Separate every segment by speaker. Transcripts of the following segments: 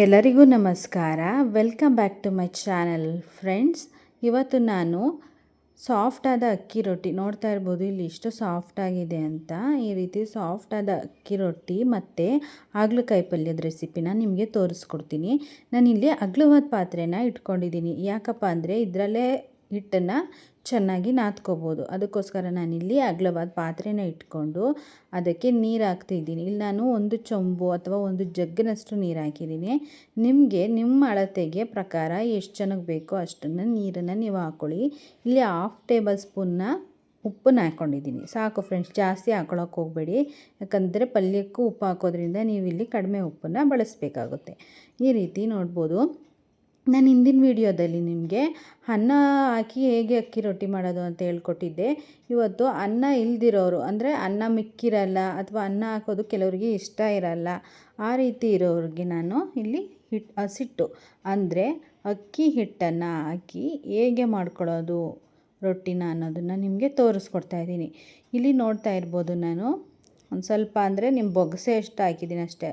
Speaker 1: ಎಲ್ಲರಿಗೂ ನಮಸ್ಕಾರ. Welcome back to my channel friends ಇವತ್ತು ನಾನು ಸಾಫ್ಟಾದ ಅಕ್ಕಿ ರೊಟ್ಟಿ ನೋಡ್ತಾ ಇರ್ಬೋದು. ಇಲ್ಲಿ ಇಷ್ಟು ಸಾಫ್ಟಾಗಿದೆ ಅಂತ. ಈ ರೀತಿ ಸಾಫ್ಟಾದ ಅಕ್ಕಿ ರೊಟ್ಟಿ ಮತ್ತು ಹಾಗಲಕಾಯಿ ಪಲ್ಯದ ರೆಸಿಪಿನ ನಿಮಗೆ ತೋರಿಸ್ಕೊಡ್ತೀನಿ. ನಾನಿಲ್ಲಿ ಅಗ್ಲವಾದ ಪಾತ್ರೆನ ಇಟ್ಕೊಂಡಿದ್ದೀನಿ. ಯಾಕಪ್ಪ ಅಂದರೆ ಇದರಲ್ಲೇ ಹಿಟ್ಟನ್ನು ಚೆನ್ನಾಗಿ ನಾದ್ಕೋಬೋದು. ಅದಕ್ಕೋಸ್ಕರ ನಾನಿಲ್ಲಿ ಅಗಲವಾದ ಪಾತ್ರೆನ ಇಟ್ಕೊಂಡು ಅದಕ್ಕೆ ನೀರು ಹಾಕ್ತಿದ್ದೀನಿ ಇಲ್ಲಿ ನಾನು ಒಂದು ಚೊಂಬು ಅಥವಾ ಒಂದು ಜಗ್ಗಿನಷ್ಟು ನೀರು ಹಾಕಿದ್ದೀನಿ. ನಿಮಗೆ ನಿಮ್ಮ ಅಳತೆಗೆ ಪ್ರಕಾರ ಎಷ್ಟು ಜನಕ್ಕೆ ಬೇಕೋ ಅಷ್ಟನ್ನು ನೀರನ್ನು ನೀವು ಹಾಕ್ಕೊಳ್ಳಿ ಇಲ್ಲಿ ಹಾಫ್ ಟೇಬಲ್ ಸ್ಪೂನ್ನ ಉಪ್ಪನ್ನ ಹಾಕ್ಕೊಂಡಿದ್ದೀನಿ ಸಾಕು ಫ್ರೆಂಡ್ಸ್ ಜಾಸ್ತಿ ಹಾಕೊಳ್ಳೋಕೆ ಹೋಗಬೇಡಿ. ಯಾಕಂದರೆ ಪಲ್ಯಕ್ಕೂ ಉಪ್ಪು ಹಾಕೋದ್ರಿಂದ ನೀವು ಇಲ್ಲಿ ಕಡಿಮೆ ಉಪ್ಪನ್ನು ಬಳಸಬೇಕಾಗುತ್ತೆ. ಈ ರೀತಿ ನೋಡ್ಬೋದು. ನಾನು ಹಿಂದಿನ ವೀಡಿಯೋದಲ್ಲಿ ನಿಮಗೆ ಅನ್ನ ಹಾಕಿ ಹೇಗೆ ಅಕ್ಕಿ ರೊಟ್ಟಿ ಮಾಡೋದು ಅಂತ ಹೇಳ್ಕೊಟ್ಟಿದ್ದೆ. ಇವತ್ತು ಅನ್ನ ಇಲ್ದಿರೋರು, ಅಂದರೆ ಅನ್ನ ಮಿಕ್ಕಿರಲ್ಲ ಅಥವಾ ಅನ್ನ ಹಾಕೋದು ಕೆಲವರಿಗೆ ಇಷ್ಟ ಇರಲ್ಲ, ಆ ರೀತಿ ಇರೋರಿಗೆ ನಾನು ಇಲ್ಲಿ ಹಿಟ್ಟು ಹಸಿಟ್ಟು, ಅಂದರೆ ಅಕ್ಕಿ ಹಿಟ್ಟನ್ನು ಹಾಕಿ ಹೇಗೆ ಮಾಡ್ಕೊಳ್ಳೋದು ರೊಟ್ಟಿನ ಅನ್ನೋದನ್ನು ನಿಮಗೆ ತೋರಿಸ್ಕೊಡ್ತಾ ಇದ್ದೀನಿ. ಇಲ್ಲಿ ನೋಡ್ತಾ ಇರ್ಬೋದು ನಾನು, ಒಂದು ಸ್ವಲ್ಪ ಅಂದರೆ ನಿಮ್ಮ ಬೊಗಸೆ ಎಷ್ಟು ಹಾಕಿದ್ದೀನಿ ಅಷ್ಟೇ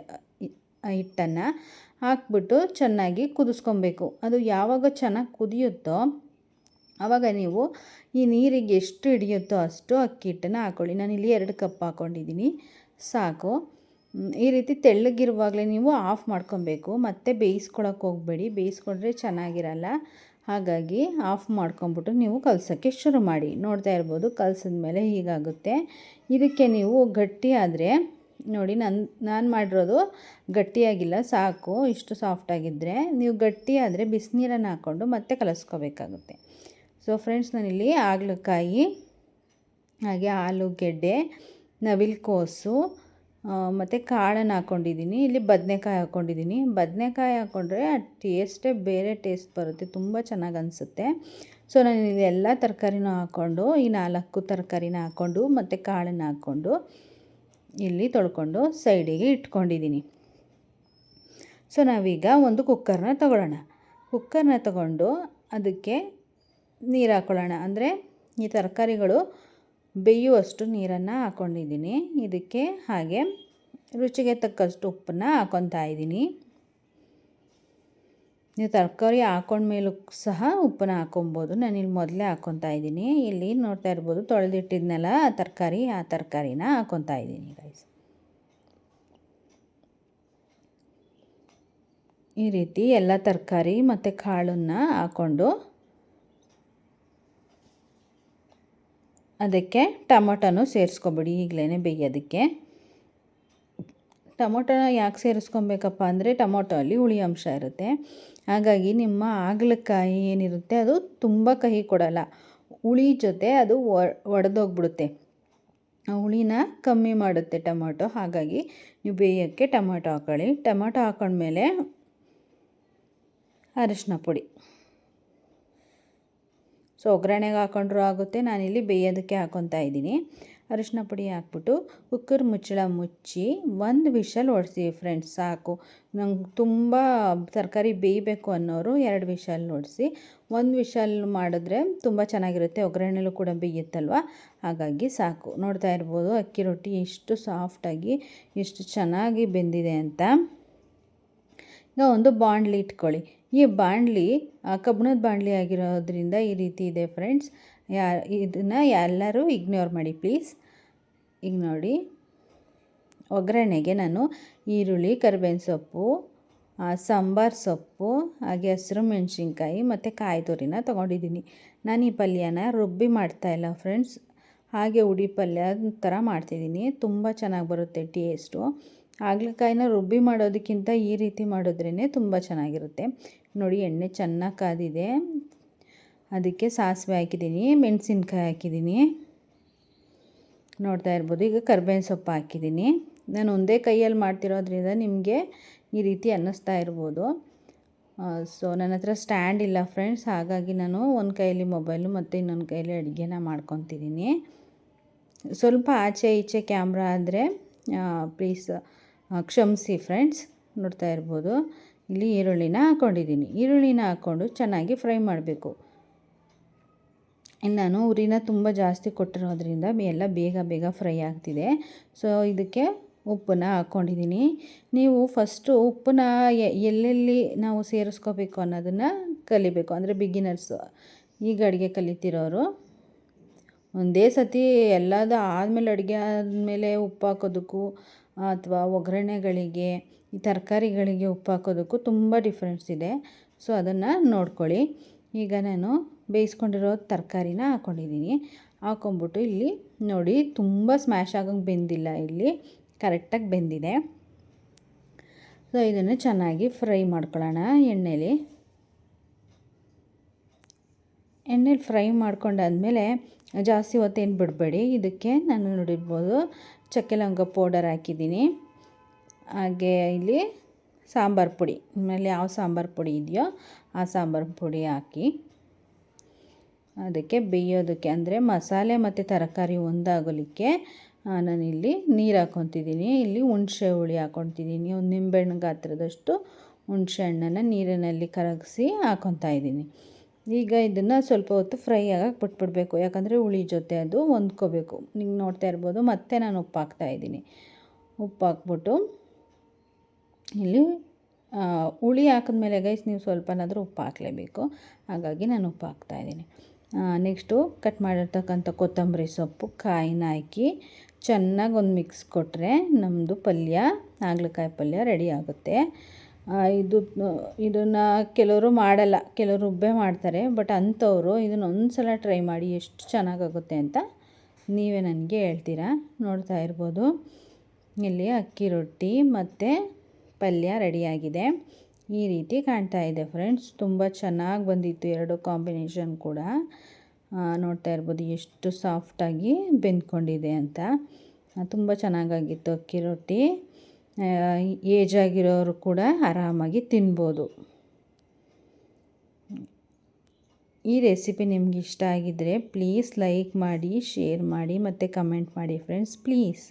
Speaker 1: ಹಿಟ್ಟನ್ನು. ಹಾಕ್ಬಿಟ್ಟು ಚೆನ್ನಾಗಿ ಕುದಿಸ್ಕೊಬೇಕು. ಅದು ಯಾವಾಗ ಚೆನ್ನಾಗಿ ಕುದಿಯುತ್ತೋ ಆವಾಗ ನೀವು ಈ ನೀರಿಗೆ ಎಷ್ಟು ಹಿಡಿಯುತ್ತೋ ಅಷ್ಟು ಅಕ್ಕಿ ಹಿಟ್ಟನ್ನು ಹಾಕ್ಕೊಳ್ಳಿ ಇಲ್ಲಿ ಎರಡು ಕಪ್ ಹಾಕ್ಕೊಂಡಿದ್ದೀನಿ ಸಾಕು. ಈ ರೀತಿ ತೆಳ್ಳಗಿರುವಾಗಲೇ ನೀವು ಆಫ್ ಮಾಡ್ಕೊಬೇಕು. ಮತ್ತೆ ಬೇಯಿಸ್ಕೊಳಕ್ಕೆ ಹೋಗಬೇಡಿ. ಬೇಯಿಸ್ಕೊಂಡ್ರೆ ಚೆನ್ನಾಗಿರಲ್ಲ. ಹಾಗಾಗಿ ಆಫ್ ಮಾಡ್ಕೊಂಬಿಟ್ಟು ನೀವು ಕಲಸೋಕ್ಕೆ ಶುರು ಮಾಡಿ. ನೋಡ್ತಾ ಇರ್ಬೋದು ಕಲಸಿದ ಮೇಲೆ ಹೀಗಾಗುತ್ತೆ. ಇದಕ್ಕೆ ನೀವು ಗಟ್ಟಿ ಆದರೆ ನೋಡಿ ನನ್ನ ನಾನು ಮಾಡಿರೋದು ಗಟ್ಟಿಯಾಗಿಲ್ಲ, ಸಾಕು, ಇಷ್ಟು ಸಾಫ್ಟಾಗಿದ್ದರೆ ನೀವು ಗಟ್ಟಿ ಆದರೆ ಬಿಸಿನೀರನ್ನು ಹಾಕ್ಕೊಂಡು ಮತ್ತೆ ಕಲಸ್ಕೋಬೇಕಾಗುತ್ತೆ. ಸೊ ಫ್ರೆಂಡ್ಸ್ ನಾನಿಲ್ಲಿ ಹಾಗಲಕಾಯಿ ಹಾಗೆ ಆಲೂಗೆಡ್ಡೆ ನವಿಲುಕೋಸು ಮತ್ತು ಕಾಳನ್ನು ಹಾಕ್ಕೊಂಡಿದ್ದೀನಿ ಇಲ್ಲಿ ಬದನೆಕಾಯಿ ಹಾಕ್ಕೊಂಡಿದ್ದೀನಿ ಬದನೆಕಾಯಿ ಹಾಕ್ಕೊಂಡ್ರೆ ಆ ಟೇಸ್ಟೇ ಬೇರೆ ಟೇಸ್ಟ್ ಬರುತ್ತೆ, ತುಂಬ ಚೆನ್ನಾಗಿ ಅನಿಸುತ್ತೆ. ಸೊ ನಾನು ಇಲ್ಲಿ ಎಲ್ಲ ತರಕಾರಿನೂ ಹಾಕ್ಕೊಂಡು ಈ ನಾಲ್ಕು ತರಕಾರಿನ ಹಾಕ್ಕೊಂಡು ಮತ್ತು ಕಾಳನ್ನು ಹಾಕ್ಕೊಂಡು ಇಲ್ಲಿ ತೊಳ್ಕೊಂಡು ಸೈಡಿಗೆ ಇಟ್ಕೊಂಡಿದ್ದೀನಿ. ಸೊ, ನಾವೀಗ ಒಂದು ಕುಕ್ಕರ್ನ ತಗೊಳ್ಳೋಣ. ಕುಕ್ಕರ್ನ ತಗೊಂಡು ಅದಕ್ಕೆ ನೀರು ಹಾಕ್ಕೊಳ್ಳೋಣ ಅಂದರೆ ಈ ತರಕಾರಿಗಳು ಬೇಯುವಷ್ಟು ನೀರನ್ನು ಹಾಕ್ಕೊಂಡಿದ್ದೀನಿ ಇದಕ್ಕೆ ಹಾಗೆ ರುಚಿಗೆ ತಕ್ಕಷ್ಟು ಉಪ್ಪನ್ನು ಹಾಕ್ಕೊತಾ ಇದ್ದೀನಿ. ನೀವು ತರಕಾರಿ ಹಾಕೊಂಡ್ಮೇಲೂ ಸಹ ಉಪ್ಪನ್ನ ಹಾಕೊಬೋದು. ನಾನಿಲ್ಲಿ ಮೊದಲೇ ಹಾಕೊತಾ ಇದ್ದೀನಿ. ಇಲ್ಲಿ ನೋಡ್ತಾ ಇರ್ಬೋದು ತೊಳೆದಿಟ್ಟಿದ್ನೆಲ್ಲ ತರಕಾರಿ, ಆ ತರಕಾರಿನ ಹಾಕೊತಾ ಇದ್ದೀನಿ ಗೈಸ್ ಈ ರೀತಿ ಎಲ್ಲ ತರಕಾರಿ ಮತ್ತು ಕಾಳನ್ನು ಹಾಕ್ಕೊಂಡು ಅದಕ್ಕೆ ಟೊಮೊಟೊನೂ ಸೇರಿಸ್ಕೊಬಿಡಿ ಈಗಲೇ ಬೇಯೋದಕ್ಕೆ ಟೊಮೊಟೊನ ಯಾಕೆ ಸೇರಿಸ್ಕೊಬೇಕಪ್ಪ ಅಂದರೆ ಟೊಮೊಟೊ ಅಲ್ಲಿ ಹುಳಿ ಅಂಶ ಇರುತ್ತೆ. ಹಾಗಾಗಿ ನಿಮ್ಮ ಹಾಗಲಕಾಯಿ ಏನಿರುತ್ತೆ ಅದು ತುಂಬ ಕಹಿ ಕೊಡಲ್ಲ. ಹುಳಿ ಜೊತೆ ಅದು ಒಡೆದೋಗ್ಬಿಡುತ್ತೆ. ಹುಳಿನ ಕಮ್ಮಿ ಮಾಡುತ್ತೆ ಟೊಮೊಟೊ. ಹಾಗಾಗಿ ನೀವು ಬೇಯೋಕ್ಕೆ ಟೊಮೊಟೊ ಹಾಕೊಳ್ಳಿ. ಟೊಮೊಟೊ ಹಾಕೊಂಡ್ಮೇಲೆ ಅರಿಶಿನ ಪುಡಿ. ಸೊ ಒಗ್ಗರಣೆಗೆ ಹಾಕೊಂಡ್ರೂ ಆಗುತ್ತೆ. ನಾನಿಲ್ಲಿ ಬೇಯೋದಕ್ಕೆ ಹಾಕೊತಾ ಇದ್ದೀನಿ. ಅರಿಶಿನ ಪುಡಿ ಹಾಕ್ಬಿಟ್ಟು ಕುಕ್ಕರ್ ಮುಚ್ಚಳ ಮುಚ್ಚಿ ಒಂದು ವಿಷಲ್ ಹೊಡ್ಸಿ ಫ್ರೆಂಡ್ಸ್ ಸಾಕು. ನಂಗೆ ತುಂಬ ತರಕಾರಿ ಬೇಯಬೇಕು ಅನ್ನೋರು ಎರಡು ವಿಷಲ್ ಓಡಿಸಿ, ಒಂದು ವಿಷಲ್ ಮಾಡಿದ್ರೆ ತುಂಬ ಚೆನ್ನಾಗಿರುತ್ತೆ ಒಗ್ಗರಣೆಲೂ ಕೂಡ ಬೇಯುತ್ತಲ್ವ? ಹಾಗಾಗಿ ಸಾಕು. ನೋಡ್ತಾ ಇರ್ಬೋದು, ಅಕ್ಕಿ ರೊಟ್ಟಿ ಎಷ್ಟು ಸಾಫ್ಟಾಗಿ ಎಷ್ಟು ಚೆನ್ನಾಗಿ ಬೆಂದಿದೆ ಅಂತ. ಈಗ ಒಂದು ಬಾಣಲಿ ಇಟ್ಕೊಳ್ಳಿ. ಈ ಬಾಣಲಿ ಕಬ್ಬಣದ ಬಾಣಲಿ ಆಗಿರೋದ್ರಿಂದ ಈ ರೀತಿ ಇದೆ ಫ್ರೆಂಡ್ಸ್ ಯಾ, ಇದನ್ನು ಎಲ್ಲರೂ ಇಗ್ನೋರ್ ಮಾಡಿ ಪ್ಲೀಸ್ ಈಗ ನೋಡಿ. ಒಗ್ಗರಣೆಗೆ ನಾನು ಈರುಳ್ಳಿ, ಕರಿಬೇವಿನ ಸೊಪ್ಪು ಸಾಂಬಾರು ಸೊಪ್ಪು, ಹಾಗೆ ಹಸಿರು ಮೆಣಸಿನ್ಕಾಯಿ ಮತ್ತು ಕಾಯಿ ತುರಿನ ತೊಗೊಂಡಿದ್ದೀನಿ. ನಾನು ಈ ಪಲ್ಯನ ರುಬ್ಬಿ ಮಾಡ್ತಾಯಿಲ್ಲ ಫ್ರೆಂಡ್ಸ್ ಹಾಗೆ ಉಡಿ ಪಲ್ಯ ಥರ ಮಾಡ್ತಿದ್ದೀನಿ. ತುಂಬ ಚೆನ್ನಾಗಿ ಬರುತ್ತೆ ಟೇಸ್ಟು ಹಾಗಲಕಾಯಿನ ರುಬ್ಬಿ ಮಾಡೋದಕ್ಕಿಂತ ಈ ರೀತಿ ಮಾಡಿದ್ರೇ ತುಂಬ ಚೆನ್ನಾಗಿರುತ್ತೆ. ನೋಡಿ, ಎಣ್ಣೆ ಚೆನ್ನಾಗಿ ಕಾದಿದೆ. ಅದಕ್ಕೆ ಸಾಸಿವೆ ಹಾಕಿದ್ದೀನಿ, ಮೆಣಸಿನ್ಕಾಯಿ ಹಾಕಿದ್ದೀನಿ. ನೋಡ್ತಾ ಇರ್ಬೋದು, ಈಗ ಕರ್ಬೇವಿನ ಸೊಪ್ಪು ಹಾಕಿದ್ದೀನಿ. ನಾನು ಒಂದೇ ಕೈಯಲ್ಲಿ ಮಾಡ್ತಿರೋದ್ರಿಂದ ನಿಮಗೆ ಈ ರೀತಿ ಅನ್ನಿಸ್ತಾ ಇರ್ಬೋದು. ಸೊ ನನ್ನ ಹತ್ರ ಸ್ಟ್ಯಾಂಡ್ ಇಲ್ಲ ಫ್ರೆಂಡ್ಸ್, ಹಾಗಾಗಿ ನಾನು ಒಂದು ಕೈಯಲ್ಲಿ ಮೊಬೈಲು ಮತ್ತು ಇನ್ನೊಂದು ಕೈಯಲ್ಲಿ ಅಡುಗೆನ ಮಾಡ್ಕೊತಿದ್ದೀನಿ. ಸ್ವಲ್ಪ ಆಚೆ ಈಚೆ ಕ್ಯಾಮ್ರಾ ಆದರೆ ಪ್ಲೀಸ್ ಕ್ಷಮಿಸಿ ಫ್ರೆಂಡ್ಸ್, ನೋಡ್ತಾ ಇರ್ಬೋದು. ಇಲ್ಲಿ ಈರುಳ್ಳಿನ ಹಾಕ್ಕೊಂಡಿದ್ದೀನಿ ಈರುಳ್ಳಿನ ಹಾಕ್ಕೊಂಡು ಚೆನ್ನಾಗಿ ಫ್ರೈ ಮಾಡಬೇಕು. ನಾನು ಉರಿನ ತುಂಬ ಜಾಸ್ತಿ ಕೊಟ್ಟಿರೋದ್ರಿಂದ ಎಲ್ಲ ಬೇಗ ಬೇಗ ಫ್ರೈ ಆಗ್ತಿದೆ. ಸೊ, ಇದಕ್ಕೆ ಉಪ್ಪನ್ನ ಹಾಕ್ಕೊಂಡಿದ್ದೀನಿ. ನೀವು ಫಸ್ಟು ಉಪ್ಪನ್ನ ಎಲ್ಲೆಲ್ಲಿ ನಾವು ಸೇರಿಸ್ಕೋಬೇಕು ಅನ್ನೋದನ್ನು ಕಲಿಬೇಕು. ಅಂದರೆ ಬಿಗಿನರ್ಸು ಈಗ ಅಡುಗೆ ಕಲಿತಿರೋರು. ಒಂದೇ ಸತಿ ಎಲ್ಲದ ಆದಮೇಲೆ ಅಡುಗೆ ಆದಮೇಲೆ ಉಪ್ಪು ಹಾಕೋದಕ್ಕೂ, ಅಥವಾ ಒಗ್ಗರಣೆಗಳಿಗೆ, ಈ ತರಕಾರಿಗಳಿಗೆ ಉಪ್ಪು ಹಾಕೋದಕ್ಕೂ ತುಂಬ ಡಿಫ್ರೆನ್ಸ್ ಇದೆ. ಸೊ, ಅದನ್ನು ನೋಡ್ಕೊಳ್ಳಿ. ಈಗ ನಾನು ಬೇಯಿಸ್ಕೊಂಡಿರೋ ತರಕಾರಿನ ಹಾಕ್ಕೊಂಡಿದ್ದೀನಿ. ಹಾಕ್ಕೊಂಬಿಟ್ಟು ಇಲ್ಲಿ ನೋಡಿ ತುಂಬ ಸ್ಮ್ಯಾಶ್ ಆಗೋಂಗೆ ಬೆಂದಿಲ್ಲ ಇಲ್ಲಿ. ಕರೆಕ್ಟಾಗಿ ಬೆಂದಿದೆ. ಸೊ ಇದನ್ನು ಚೆನ್ನಾಗಿ ಫ್ರೈ ಮಾಡ್ಕೊಳ್ಳೋಣ ಎಣ್ಣೆಲಿ. ಎಣ್ಣೆಲಿ ಫ್ರೈ ಮಾಡ್ಕೊಂಡಾದ್ಮೇಲೆ ಜಾಸ್ತಿ ಹೊತ್ತೇನು ಬಿಡಬೇಡಿ. ಇದಕ್ಕೆ ನಾನು ನೋಡಿರ್ಬೋದು ಚಕ್ಕೆ ಲವಂಗ ಪೌಡರ್ ಹಾಕಿದ್ದೀನಿ. ಹಾಗೆ ಇಲ್ಲಿ ಸಾಂಬಾರು ಪುಡಿ. ಆಮೇಲೆ ಯಾವ ಸಾಂಬಾರು ಪುಡಿ ಇದೆಯೋ ಆ ಸಾಂಬಾರು ಪುಡಿ ಹಾಕಿ. ಅದಕ್ಕೆ ಬೇಯೋದಕ್ಕೆ ಅಂದರೆ ಮಸಾಲೆ ಮತ್ತು ತರಕಾರಿ ಒಂದಾಗಲಿಕ್ಕೆ ನಾನಿಲ್ಲಿ ನೀರು ಹಾಕ್ಕೊತಿದ್ದೀನಿ. ಇಲ್ಲಿ ಹುಣ್ಸೆ ಹುಳಿ ಹಾಕ್ಕೊತಿದ್ದೀನಿ. ಒಂದು ನಿಂಬೆಹಣ್ಣು ಗಾತ್ರದಷ್ಟು ಹುಣ್ಸೆ ಹಣ್ಣನ್ನು ನೀರಿನಲ್ಲಿ ಕರಗಿಸಿ ಹಾಕ್ಕೊತಾ ಇದ್ದೀನಿ. ಈಗ ಇದನ್ನು ಸ್ವಲ್ಪ ಹೊತ್ತು ಫ್ರೈ ಆಗಕ್ಕೆ ಬಿಟ್ಬಿಡ್ಬೇಕು. ಯಾಕಂದರೆ ಹುಳಿ ಜೊತೆ ಅದು ಹೊಂದ್ಕೋಬೇಕು. ನೀವು ನೋಡ್ತಾ ಇರ್ಬೋದು, ಮತ್ತೆ ನಾನು ಉಪ್ಪು ಹಾಕ್ತಾಯಿದ್ದೀನಿ ಉಪ್ಪು ಹಾಕ್ಬಿಟ್ಟು ಇಲ್ಲಿ ಹುಳಿ ಹಾಕಿದ್ಮೇಲೆ ಗೈಸ್ ನೀವು ಸ್ವಲ್ಪನಾದರೂ ಉಪ್ಪು ಹಾಕಲೇಬೇಕು. ಹಾಗಾಗಿ ನಾನು ಉಪ್ಪು ಹಾಕ್ತಾಯಿದ್ದೀನಿ ನೆಕ್ಸ್ಟು ಕಟ್ ಮಾಡಿರ್ತಕ್ಕಂಥ ಕೊತ್ತಂಬರಿ ಸೊಪ್ಪು, ಕಾಯಿನ ಹಾಕಿ ಚೆನ್ನಾಗಿ ಒಂದು ಮಿಕ್ಸ್ ಕೊಟ್ಟರೆ ನಮ್ಮದು ಪಲ್ಯ, ಹಾಗಲಕಾಯಿ ಪಲ್ಯ ರೆಡಿ ಆಗುತ್ತೆ. ಇದು, ಇದನ್ನು ಕೆಲವರು ಮಾಡಲ್ಲ, ಕೆಲವರು ರುಬ್ಬೆ ಮಾಡ್ತಾರೆ ಬಟ್ ಅಂಥವರು ಇದನ್ನ ಒಂದು ಸಲ ಟ್ರೈ ಮಾಡಿ ಎಷ್ಟು ಚೆನ್ನಾಗಾಗುತ್ತೆ ಅಂತ ನೀವೇ ನನಗೆ ಹೇಳ್ತೀರಾ? ನೋಡ್ತಾ ಇರ್ಬೋದು. ಇಲ್ಲಿ ಅಕ್ಕಿ ರೊಟ್ಟಿ ಮತ್ತು ಪಲ್ಯ ರೆಡಿಯಾಗಿದೆ ಈ ರೀತಿ ಕಾಣ್ತಾ ಇದೆ ಫ್ರೆಂಡ್ಸ್. ತುಂಬ ಚೆನ್ನಾಗಿ ಬಂದಿತ್ತು ಎರಡು ಕಾಂಬಿನೇಷನ್ ಕೂಡ. ನೋಡ್ತಾ ಇರ್ಬೋದು ಎಷ್ಟು ಸಾಫ್ಟಾಗಿ ಬೆಂದ್ಕೊಂಡಿದೆ ಅಂತ. ತುಂಬ ಚೆನ್ನಾಗಾಗಿತ್ತು ಅಕ್ಕಿ ರೊಟ್ಟಿ. ಏಜ್ ಆಗಿರೋರು ಕೂಡ ಆರಾಮಾಗಿ ತಿನ್ಬೋದು. ಈ ರೆಸಿಪಿ ನಿಮ್ಗೆ ಇಷ್ಟ ಆಗಿದ್ದರೆ ಪ್ಲೀಸ್ ಲೈಕ್ ಮಾಡಿ, ಶೇರ್ ಮಾಡಿ ಮತ್ತು ಕಮೆಂಟ್ ಮಾಡಿ ಫ್ರೆಂಡ್ಸ್ ಪ್ಲೀಸ್.